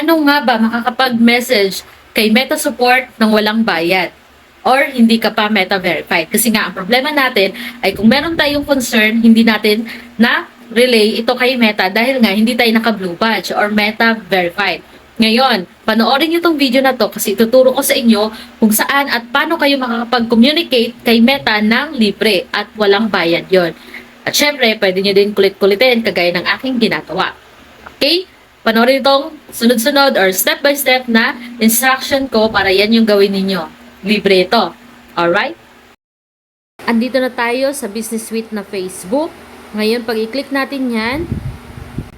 paano nga ba makakapag-message kay Meta Support ng walang bayad? Or hindi ka pa Meta verified? Kasi nga, ang problema natin ay kung meron tayong concern, hindi natin na relay ito kay Meta dahil nga hindi tayo naka-blue badge or Meta verified. Ngayon, panoorin niyo tong video na to kasi tuturo ko sa inyo kung saan at paano kayo makakapag-communicate kay Meta ng libre at walang bayad yon. At syempre, pwede nyo din kulit-kulitin kagaya ng aking ginagawa. Okay? Panoorin itong sunod-sunod or step-by-step na instruction ko para yan yung gawin ninyo. Libre ito. Alright? Andito na tayo sa Business Suite na Facebook. Ngayon, pag i-click natin yan,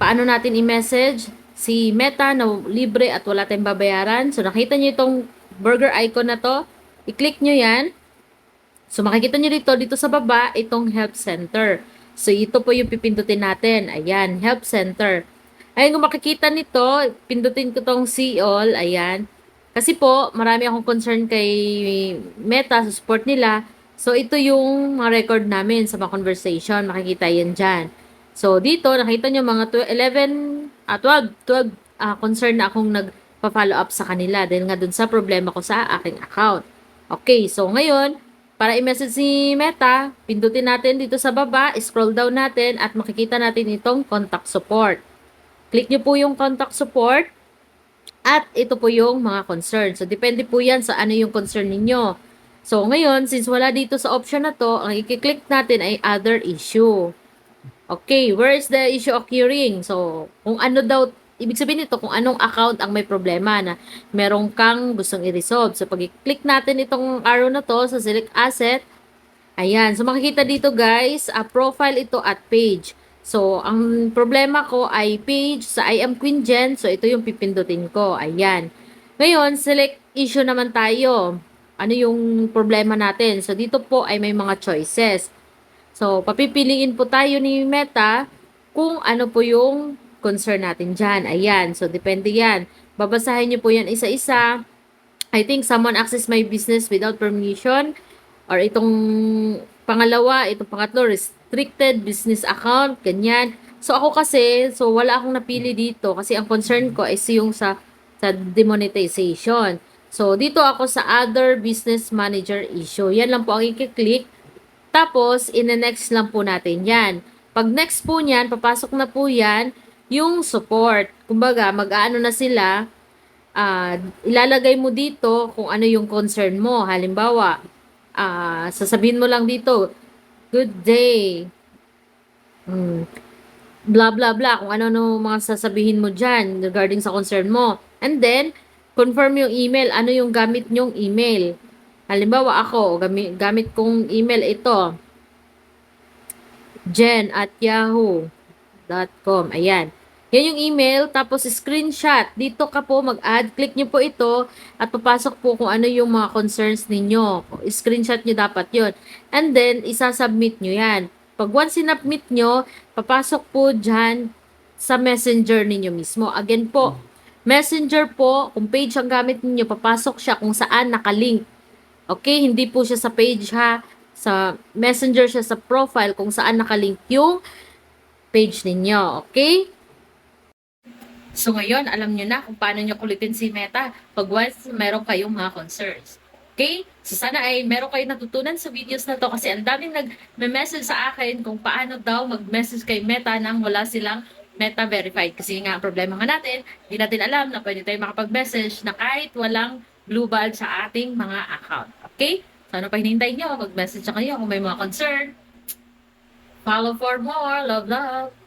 paano natin i-message si Meta na libre at wala tayong babayaran. So, nakita nyo itong burger icon na to. I-click nyo yan. So, makikita nyo dito, dito sa baba, itong help center. So, ito po yung pipindutin natin. Ayan, help center. Ayun, kung makikita nito, pindutin ko tong see all. Ayan. Kasi po, marami akong concern kay Meta sa support nila. So, ito yung mga record namin sa mga conversation. Makikita yan dyan. So, dito, nakita nyo mga tw- 11, ah, 12, 12 ah, concern na akong nagpa-follow up sa kanila dahil nga dun sa problema ko sa aking account. Okay, so ngayon, para i-message si Meta, pindutin natin dito sa baba, scroll down natin at makikita natin itong contact support. Click nyo po yung contact support at ito po yung mga concern. So, depende po yan sa ano yung concern ninyo. So, ngayon, since wala dito sa option na to, ang i-click natin ay other issue. Okay, where is the issue occurring? So, kung ano daw, ibig sabihin nito, kung anong account ang may problema na meron kang gustong i-resolve. So, pag i-click natin itong arrow na to sa select asset, ayan. So, makikita dito guys, a profile ito at page. So, ang problema ko ay page sa I am Queen Jen. So, ito yung pipindutin ko. Ayan. Ngayon, select issue naman tayo. Ano yung problema natin? So, dito po ay may mga choices. So, papipiliin po tayo ni Meta kung ano po yung concern natin dyan. Ayan. So, depende yan. Babasahin nyo po yan isa-isa. I think someone access my business without permission. Or itong pangalawa, itong pangatlo, restricted business account, ganyan. So, ako kasi, so wala akong napili dito kasi ang concern ko is yung sa, sa demonetization. So, dito ako sa other business manager issue. Yan lang po ang i-click. Tapos, in-next lang po natin yan. Pag next po niyan, papasok na po yan yung support. Kumbaga, mag-aano na sila, ah, ilalagay mo dito kung ano yung concern mo. Halimbawa, ah, sasabihin mo lang dito, good day. Hmm. Blah, blah, blah. Kung ano-ano mga sasabihin mo dyan regarding sa concern mo. And then, confirm yung email. Ano yung gamit nyong email. Halimbawa ako, gamit, gamit kong email ito. Jen at yahoo.com. Ayan. Yan yung email, tapos screenshot. Dito ka po mag-add. Click nyo po ito at papasok po kung ano yung mga concerns ninyo. Screenshot nyo dapat yon And then, isasubmit nyo yan. Pag once sinubmit nyo, papasok po dyan sa messenger ninyo mismo. Again po, messenger po, kung page ang gamit ninyo, papasok siya kung saan nakalink. Okay, hindi po siya sa page ha. Sa messenger siya sa profile kung saan nakalink yung page ninyo. Okay? So ngayon, alam nyo na kung paano nyo kulitin si Meta pag once meron kayong mga concerns. Okay? So sana ay meron kayong natutunan sa videos na to kasi ang daming nag-message sa akin kung paano daw mag-message kay Meta nang wala silang Meta verified. Kasi nga, ang problema nga natin, hindi natin alam na pwede tayo makapag-message na kahit walang blue badge sa ating mga account. Okay? So ano pa hinihintay nyo? Mag-message na kayo kung may mga concern. Follow for more. Love, love.